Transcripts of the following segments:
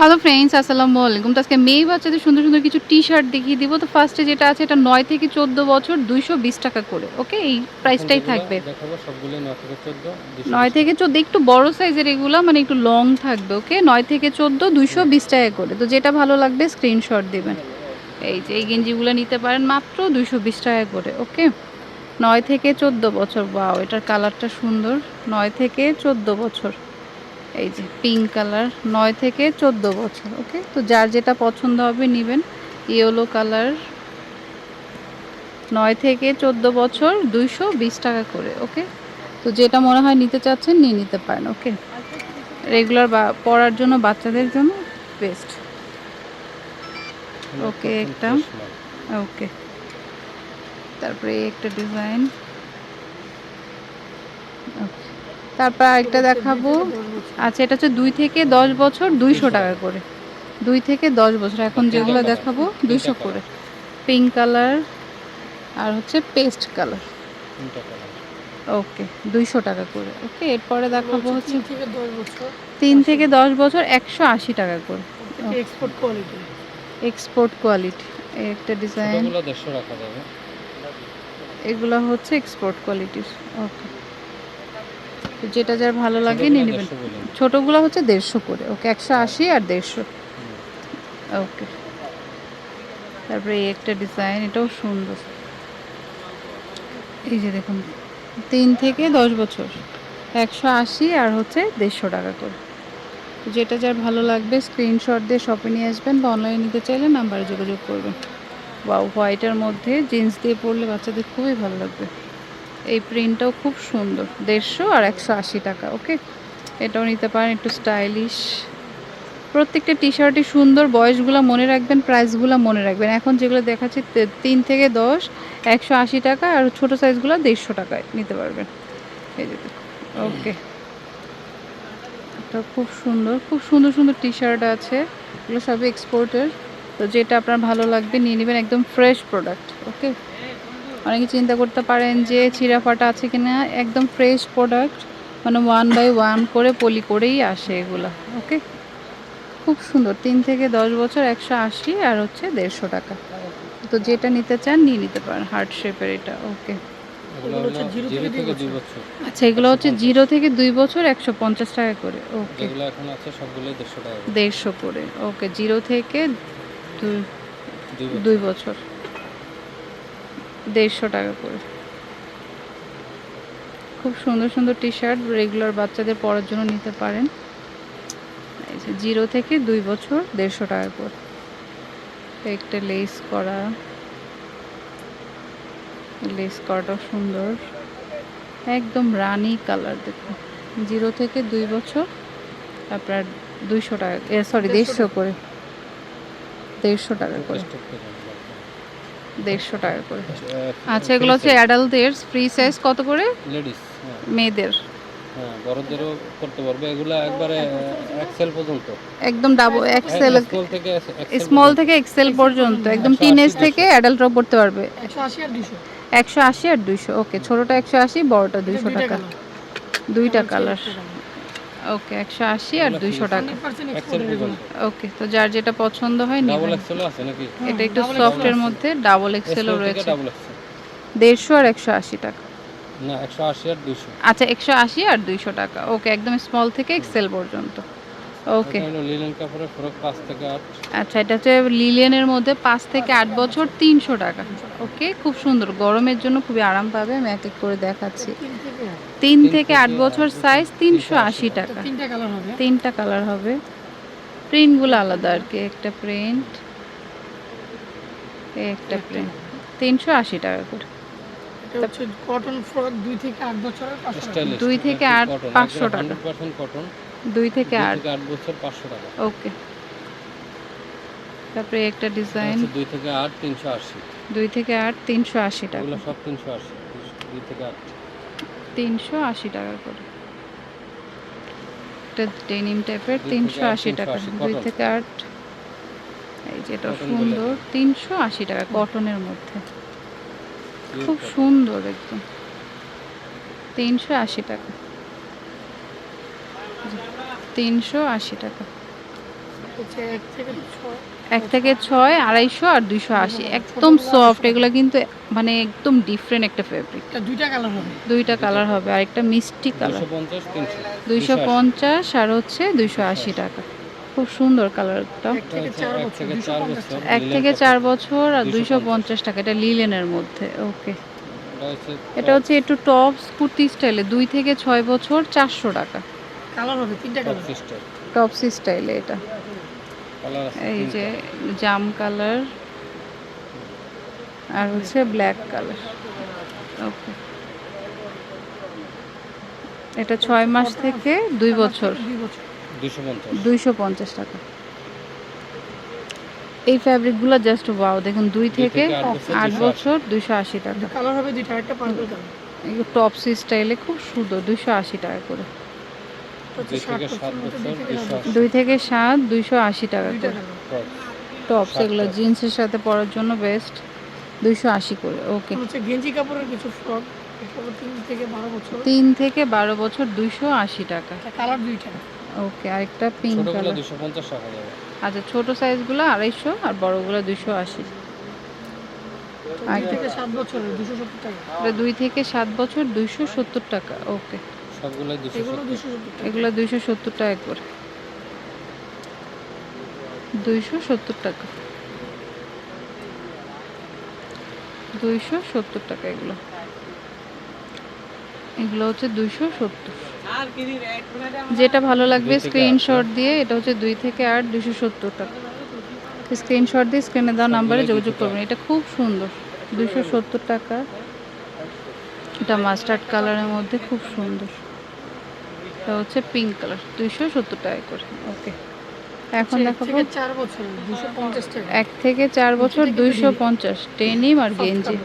Hello friends আসসালামু আলাইকুম। তো আজকে মেয়ে বাচ্চাদের সুন্দর সুন্দর কিছু টি শার্ট দেখিয়ে দিব। তো ফার্স্টে যেটা আছে এটা নয় থেকে চোদ্দ বছর দুইশো বিশ টাকা করে ওকে এই প্রাইসটাই থাকবে। দেখাবো সবগুলো 9 থেকে 14 নয় থেকে চোদ্দ একটু বড় সাইজের এগুলো মানে একটু লং থাকবে ওকে নয় থেকে চোদ্দ দুইশো বিশ টাকা করে। তো যেটা ভালো লাগবে স্ক্রিনশট দেবেন। এই যে এই গেঞ্জিগুলো নিতে পারেন মাত্র দুইশো বিশ টাকা করে ওকে নয় থেকে চোদ্দ বছর বাও এটার কালারটা সুন্দর। নয় থেকে চোদ্দ বছর। এই যে পিঙ্ক কালার নয় থেকে চোদ্দ বছর ওকে তো যার যেটা পছন্দ হবে নেবেন। ইয়েলো কালার নয় থেকে চোদ্দ বছর দুইশো বিশ টাকা করে ওকে তো যেটা মনে হয় নিতে চাচ্ছেন নিয়ে নিতে পারেন ওকে রেগুলার বা পড়ার জন্য বাচ্চাদের জন্য বেস্ট ওকে, একটা। ওকে তারপরে একটা ডিজাইন তারপর আরেকটা দেখাবো। আচ্ছা এটা হচ্ছে দুই থেকে দশ বছর দুইশো টাকা করে। দুই থেকে দশ বছর। এখন যেগুলো দেখাবো দুইশো করে। পিঙ্ক কালার আর হচ্ছে পেস্ট কালার ওকে দুইশো টাকা করে। ওকে এরপরে দেখাবো হচ্ছে তিন থেকে দশ বছর একশো আশি টাকা করে। এক্সপোর্ট কোয়ালিটি এক্সপোর্ট কোয়ালিটি একটা ডিজাইন ছোটগুলো 150 রাখা যাবে। এগুলো হচ্ছে এক্সপোর্ট কোয়ালিটির ওকে তো যেটা যার ভালো লাগে নিয়ে নেবেন। ছোটগুলো 150 বলেন। ছোটোগুলো হচ্ছে দেড়শো করে ওকে একশো আশি আর দেড়শো। ওকে। তারপরে এই একটা ডিজাইন এটাও সুন্দর। এই যে দেখুন তিন থেকে দশ বছর একশো আশি আর হচ্ছে দেড়শো টাকা করে। যেটা যার ভালো লাগবে স্ক্রিনশট দিয়ে শপে নিয়ে আসবেন বা অনলাইনে নিতে চাইলে নাম্বারে যোগাযোগ করবেন। বা হোয়াইটের মধ্যে জিন্স দিয়ে পরলে বাচ্চাদের খুবই ভালো লাগবে। এই প্রিন্টটাও খুব সুন্দর, দেড়শো আর একশো আশি টাকা ওকে এটাও নিতে পারেন, একটু স্টাইলিশ প্রত্যেকটা টি শার্টই সুন্দর, বয়সগুলো মনে রাখবেন প্রাইসগুলো মনে রাখবেন। এখন যেগুলো দেখাচ্ছি তিন থেকে দশ, একশো আশি টাকা আর ছোটো সাইজগুলো দেড়শো টাকায় নিতে পারবেন। এই যে ওকে এটা খুব সুন্দর খুব সুন্দর সুন্দর টি শার্ট আছে, এগুলো সবই এক্সপোর্টের তো যেটা আপনার ভালো লাগবে, নিয়ে নেবেন একদম ফ্রেশ প্রোডাক্ট ওকে অনেকে চিন্তা করতে পারেন যে ছিঁড়া ফাটা আছে কিনা। একদম ফ্রেশ প্রোডাক্ট মানে ওয়ান বাই ওয়ান করে পলি করেই আসে এগুলো ওকে? খুব সুন্দর তিন থেকে দশ বছর একশো আশি আর হচ্ছে দেড়শো টাকা। তো যেটা নিতে চান নিয়ে নিতে পারেন হার্ট শেপের এটা ওকে? এগুলো এগুলো হচ্ছে হলো জিরো জিরো থেকে থেকে দুই 2 বছর। আচ্ছা এগুলো হচ্ছে জিরো থেকে দুই বছর একশো পঞ্চাশ টাকা করে ওকে? যেগুলো এখন আছে সবগুলোই 150 টাকা করে। দেড়শো করে ওকে জিরো থেকে দুই দুই বছর। দেড়শো টাকা করে। খুব সুন্দর সুন্দর টি শার্ট রেগুলার বাচ্চাদের পরার জন্য নিতে পারেন। জিরো থেকে দুই বছর দেড়শো টাকা করে। একটা লেস করা। লেস করাটাও সুন্দর। একদম রানি কালার দেখুন। জিরো থেকে দুই বছর, আপনার দুইশো টাকা সরি দেড়শো করে। দেড়শো টাকা করে। দেড়শো টাকা করে। আচ্ছা এগুলো হচ্ছে অ্যাডাল্টদের ফ্রি সাইজ কত করে? লেডিস হ্যাঁ। মেয়েদের। হ্যাঁ বড়দেরও করতে পারবে। এগুলা একবারে এক্সেল পর্যন্ত। একদম ডাবল এক্সেল স্মল থেকে স্মল থেকে এক্সেল পর্যন্ত একদম টিন এজ থেকে অ্যাডাল্টরাও পড়তে পারবে। একশো আশি আর দুশো। একশো আশি আর দুইশো ওকে ছোটোটা একশো আশি বড়টা দুইশো টাকা। দুইটা কালার ওকে একশো আশি আর দুইশো টাকা। ওকে তো যার যেটা পছন্দ হয় ডাবল এক্সেলও আছে নাকি? এটা একটু সফটের মধ্যে ডাবল এক্সেলও রয়েছে। দেড়শো আর একশো আশি টাকা। না 180 আর 200 আচ্ছা একশো আশি আর দুইশো টাকা। ওকে একদম স্মল থেকে এক্সেল পর্যন্ত। ওকে। এটা হলো লিনেন 5 থেকে 8 আচ্ছা এটা হচ্ছে লিলিয়ানের মধ্যে পাঁচ থেকে আট বছর তিনশো টাকা। ওকে খুব সুন্দর। গরমের জন্য খুবই আরাম পাবে আমি এক এক করে দেখাচ্ছি। তিন থেকে আট। বছর সাইজ তিনশো আশি টাকা। তিনটা কালার হবে? তিনটা কালার হবে। প্রিন্টগুলো আলাদা আর কি একটা প্রিন্ট একটা প্রিন্ট তিনশো আশি টাকা করে। কটন ফ্রক দুই থেকে আট বছরের পাঁচশো টাকা। দুই থেকে আট, 500 টাকা। কটন দুই থেকে আট আট। থেকে 8 বছর 500 টাকা। ওকে। তারপরে একটা ডিজাইন। দুই 2 থেকে 8 380 দুই থেকে আট তিনশো আশি টাকা। সব 380 2 থেকে 8 তিনশো আশি টাকা করে। একটা ডেনিম টাইপের তিনশো আশি টাকা। দুই থেকে আট। এই যেটা সুন্দর তিনশো আশি টাকা কটনের মধ্যে। খুব সুন্দর একদম। তিনশো আশি টাকা। তিনশো আশি টাকা। এক থেকে ছয়। এক থেকে ছয় আড়াইশো আর দুইশো আশি। একদম সফট এগুলো কিন্তু মানে একদম ডিফারেন্ট একটা ফেব্রিক দুইটা কালার হবে? দুইটা কালার হবে আর একটা মিষ্টি কালার দুইশো পঞ্চাশ আর হচ্ছে দুইশো আশি টাকা। খুব সুন্দর কালারটা এক থেকে চার বছর আর দুইশো পঞ্চাশ। টাকা এটা লিলেনের মধ্যে ওকে এটা হচ্ছে এটা হচ্ছে একটু টপস কুর্তি স্টাইলে দুই থেকে ছয় বছর চারশো টাকা। কালার হবে তিনটা কালার সিস্টেম স্টাইলে এটা। এই যে জাম কালার আর হচ্ছে ব্ল্যাক কালার ওকে এটা ছয় মাস থেকে দুই বছর। দুইশো পঞ্চাশ। টাকা। এই ফ্যাব্রিকগুলো জাস্ট ওয়াও দেখুন দুই থেকে আট বছর, আট 280 বছর দুইশো আশি। টাকা। কালার হবে দুইটা একটা পার্পল কালার এগুলো স্টাইলে খুব সুন্দর দুইশো আশি টাকা করে। দুই থেকে সাত দুইশো আশি টাকা করে। টপস এগুলো জিন্সের সাথে পরার জন্য বেস্ট দুইশো আশি করে ওকে গেঞ্জি কাপড়ের কিছু ফ্রক তিন থেকে বারো বছর। দুইশো আশি টাকা। কালার দুইটা। ওকে আরেকটা পিঙ্ক কালার দুশো পঞ্চাশ টাকা আচ্ছা ছোট সাইজগুলো আড়াইশো আর বড়গুলো দুইশো আশি। দুই থেকে সাত বছরের দুশো সত্তর টাকা। দুই থেকে সাত বছর দুইশো সত্তর টাকা ওকে এগুলো সত্তর। টাকা। এগুলো দুইশো সত্তর টাকা করে দুইশো সত্তর টাকা। দুইশো সত্তর টাকা এগুলো। এগুলো হচ্ছে দুইশো সত্তর। যেটা ভালো লাগবে স্ক্রিনশট দিয়ে এটা হচ্ছে দুই থেকে আট দুইশো সত্তর টাকা। স্ক্রিনশট দিয়ে স্ক্রিনে দেওয়া নাম্বারে যোগাযোগ করবেন। এটা খুব সুন্দর। দুইশো সত্তর টাকা। এটা মাস্টার্ড কালারের মধ্যে খুব সুন্দর। এটা হচ্ছে পিঙ্ক কালার দুইশো সত্তর টাকা করে। ওকে এখন এক দেখাবো চার বছরের দুশো পঞ্চাশ টাকা। এক থেকে চার বছর দুইশো পঞ্চাশ ডেনিম আর গেঞ্জি।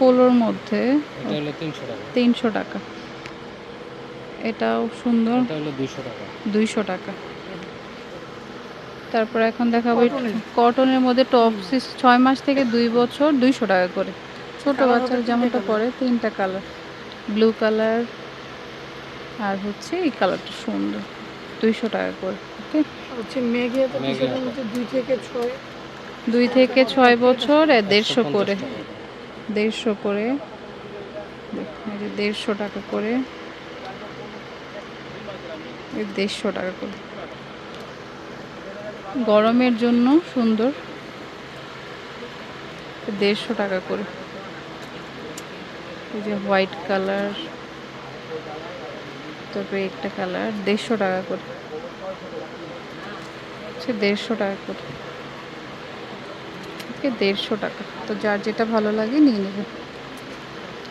পোলোর মধ্যে তিনশো টাকা। এটাও সুন্দর। এটা হলো দুশো টাকা। দুইশো টাকা। তারপর এখন দেখাবো কটনের। কটনের মধ্যে টপ ছয় মাস থেকে দুই বছর দুইশো টাকা করে। ছোট বাচ্চার যেমনটা পরে তিনটা কালার। ব্লু কালার আর হচ্ছে এই কালারটা সুন্দর। দুইশো টাকা করে ওকে? দুই থেকে ছয় দুই থেকে ছয় বছর আর দেড়শো করে। দেড়শো করে। দেখুন, এই যে দেড়শো টাকা করে। দেড়শো টাকা করে। গরমের জন্য সুন্দর। দেড়শো টাকা করে। এই যে হোয়াইট কালার তারপরে একটা কালার দেড়শো টাকা করে। সে দেড়শো টাকা করে। থেকে দেড়শো টাকা। তো যার যেটা ভালো লাগে নিয়ে নেবে।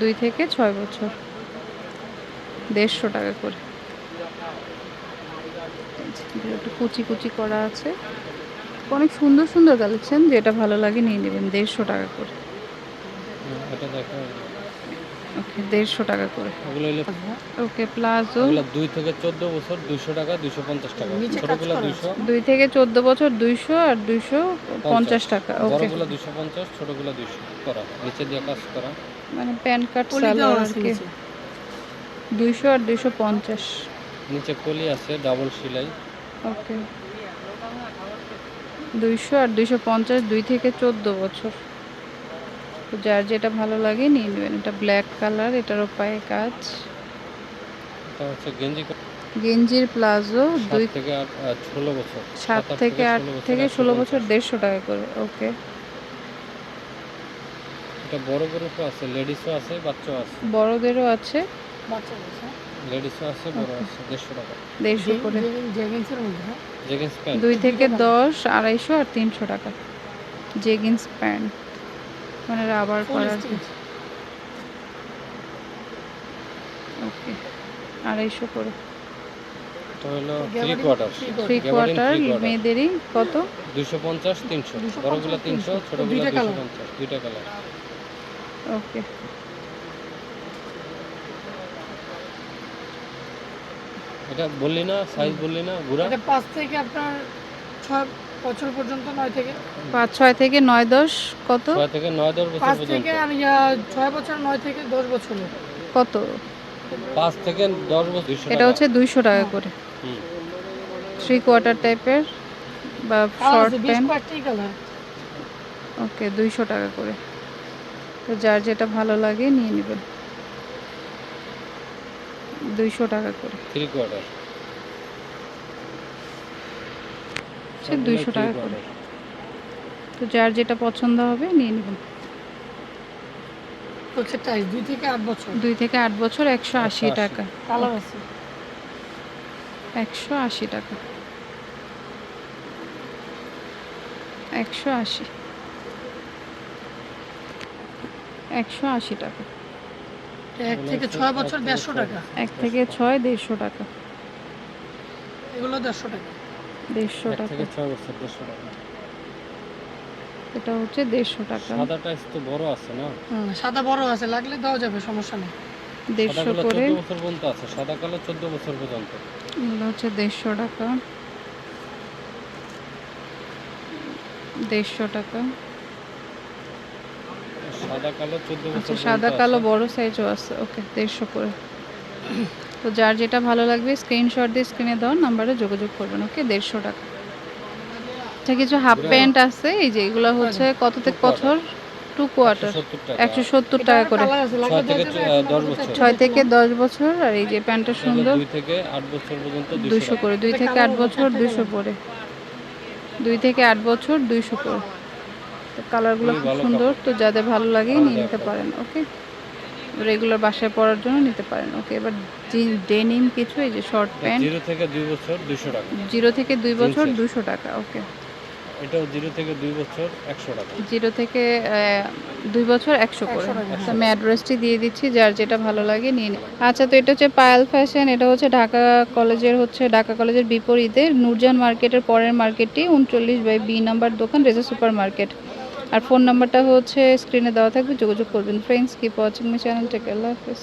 দুই থেকে ছয় বছর। দেড়শো টাকা করে। একটু কুচি কুচি করা আছে। অনেক সুন্দর সুন্দর কালেকশন যেটা ভালো লাগে নিয়ে নেবেন, দেড়শো টাকা করে। ওকে দেড়শো টাকা করে। ওগুলো হলো ওকে প্লাজো। ওগুলো দুই থেকে চোদ্দ বছর দুইশো টাকা দুইশো পঞ্চাশ টাকা। ছোটগুলো দুইশো। দুই থেকে চোদ্দ বছর দুইশো আর দুইশো পঞ্চাশ। টাকা ওকে। বড়গুলো দুইশো পঞ্চাশ ছোটগুলো দুইশো করা। নিচে দিয়ে কাজ করা। মানে প্যান কার্ড সালোয়ার আর কি? নিচে। দুইশো আর দুইশো পঞ্চাশ। নিচে কলি আছে ডাবল সেলাই। ওকে। দুইশো আর দুইশো পঞ্চাশ দুই থেকে চোদ্দ বছর। তো যার যেটা ভালো লাগে নিয়ে নেবেন। এটা ব্ল্যাক কালার এটারও পায়ে কাজ। এটা হচ্ছে গেঞ্জি গেঞ্জির প্লাজো দুই থেকে ষোলো বছর। সাত থেকে আট থেকে ষোলো বছর দেড়শো টাকা করে ওকে। এটা বড় গ্রুপও আছে লেডিসও আছে বাচ্চাও আছে। বড়দেরও আছে? লেডিসও আছে বড় আছে দেড়শো টাকা। দেড়শো যে- করে। যে- জেগিন্সের মধ্যে? জেগিন্স প্যান্ট দুই থেকে দশ আড়াইশো আর তিনশো টাকা। জেগিন্স প্যান্ট মানে রাবার করার। ওকে আড়াইশো করে। থ্রি কোয়ার্টার মেয়েদেরই কত? দুইশো পঞ্চাশ তিনশো। 250, বড়গুলো তিনশো 300, ছোটগুলো colour। পঞ্চাশ। দুইটা কালার ওকে। এটা বললি না সাইজ বললি না ঘুরা? এটা পাঁচ থেকে আপনার ছয় বছর পর্যন্ত নয় থেকে? পাঁচ ছয় থেকে নয় দশ কত? ছয় থেকে নয় দশ বছর পাঁচ পর্যন্ত। থেকে আমি আহ, ছয় বছর নয় থেকে দশ বছরের কত? পাঁচ থেকে দশ বছর। দুইশো এটা হচ্ছে দুইশো টাকা করে। হুম। থ্রি কোয়ার্টার টাইপের বা কালার শর্ট আছে বেশ প্যান্ট কালার। ওকে দুইশো টাকা করে। তো যার যেটা ভালো লাগে নিয়ে নেবেন দুইশো টাকা করে। থ্রি কোয়ার্টার সে দুইশো টাকা করে। তো যার যেটা পছন্দ হবে নিয়ে নেবেন। দুই থেকে আট বছর। দুই থেকে আট বছর একশো আশি টাকা। একশো আশি টাকা। একশো আশি। একশো আশি টাকা। এক থেকে ছয় বছর দেড়শো টাকা। এক থেকে ছয় দেড়শো টাকা। এগুলো দেড়শো টাকা। দেড়শো টাকা থেকে ছয় বছর দেড়শো টাকা। এটা হচ্ছে দেড়শো টাকা। সাদা টাইস তো বড় আছে না? সাদা বড় আছে লাগলে দেওয়া যাবে সমস্যা নেই। দেড়শো করে। বছর পর্যন্ত আছে সাদা কালো চোদ্দ বছর পর্যন্ত। এগুলো হচ্ছে দেড়শো টাকা। দেড়শো টাকা। সাদা কালো চোদ্দ আচ্ছা বছর সাদা কালো বড় সাইজও আছে। ওকে দেড়শো করে। তো যার যেটা ভালো লাগবে স্ক্রিনশট দিয়ে স্ক্রিনে দেওয়ার নাম্বারে যোগাযোগ করবেন। ওকে দেড়শো টাকা। আচ্ছা কিছু হাফ প্যান্ট আছে এই যে এগুলো হচ্ছে কত থেকে বছর টু কোয়ার্টার একশো সত্তর টাকা। করে। ছয় থেকে দশ বছর। আর এই যে প্যান্টটা সুন্দর। দুই থেকে আট বছর পর্যন্ত দুইশো করে দুই থেকে আট বছর দুইশো কালার। করে দুই থেকে আট বছর দুইশো করে তো কালারগুলো খুব সুন্দর তো যাদের ভালো লাগে নিয়ে নিতে পারেন ওকে? রেগুলার বাসায় পরার জন্য নিতে পারেন। ওকে এবার ডেনিম কিছু এই যে শর্ট প্যান্ট জিরো থেকে দুই বছর দুইশো টাকা। জিরো থেকে দুই বছর। দুশো টাকা ওকে এটাও জিরো থেকে দুই বছর একশো টাকা। জিরো থেকে দুই বছর একশো করে। 100 টাকা, তো আমি অ্যাড্রেসটি দিয়ে দিচ্ছি যার যেটা ভালো লাগে নিয়ে নিন। আচ্ছা তো এটা হচ্ছে পায়েল ফ্যাশন এটা হচ্ছে ঢাকা কলেজের হচ্ছে ঢাকা কলেজের বিপরীতে নূরজাহান মার্কেটের পরের মার্কেটটি উনচল্লিশ বাই বি নাম্বার দোকান রেজা সুপার মার্কেট আর ফোন নাম্বারটা হচ্ছে স্ক্রিনে দেওয়া থাকবে, যোগাযোগ করবেন। Friends keep watching my channel take আল্লাহ হাফেজ।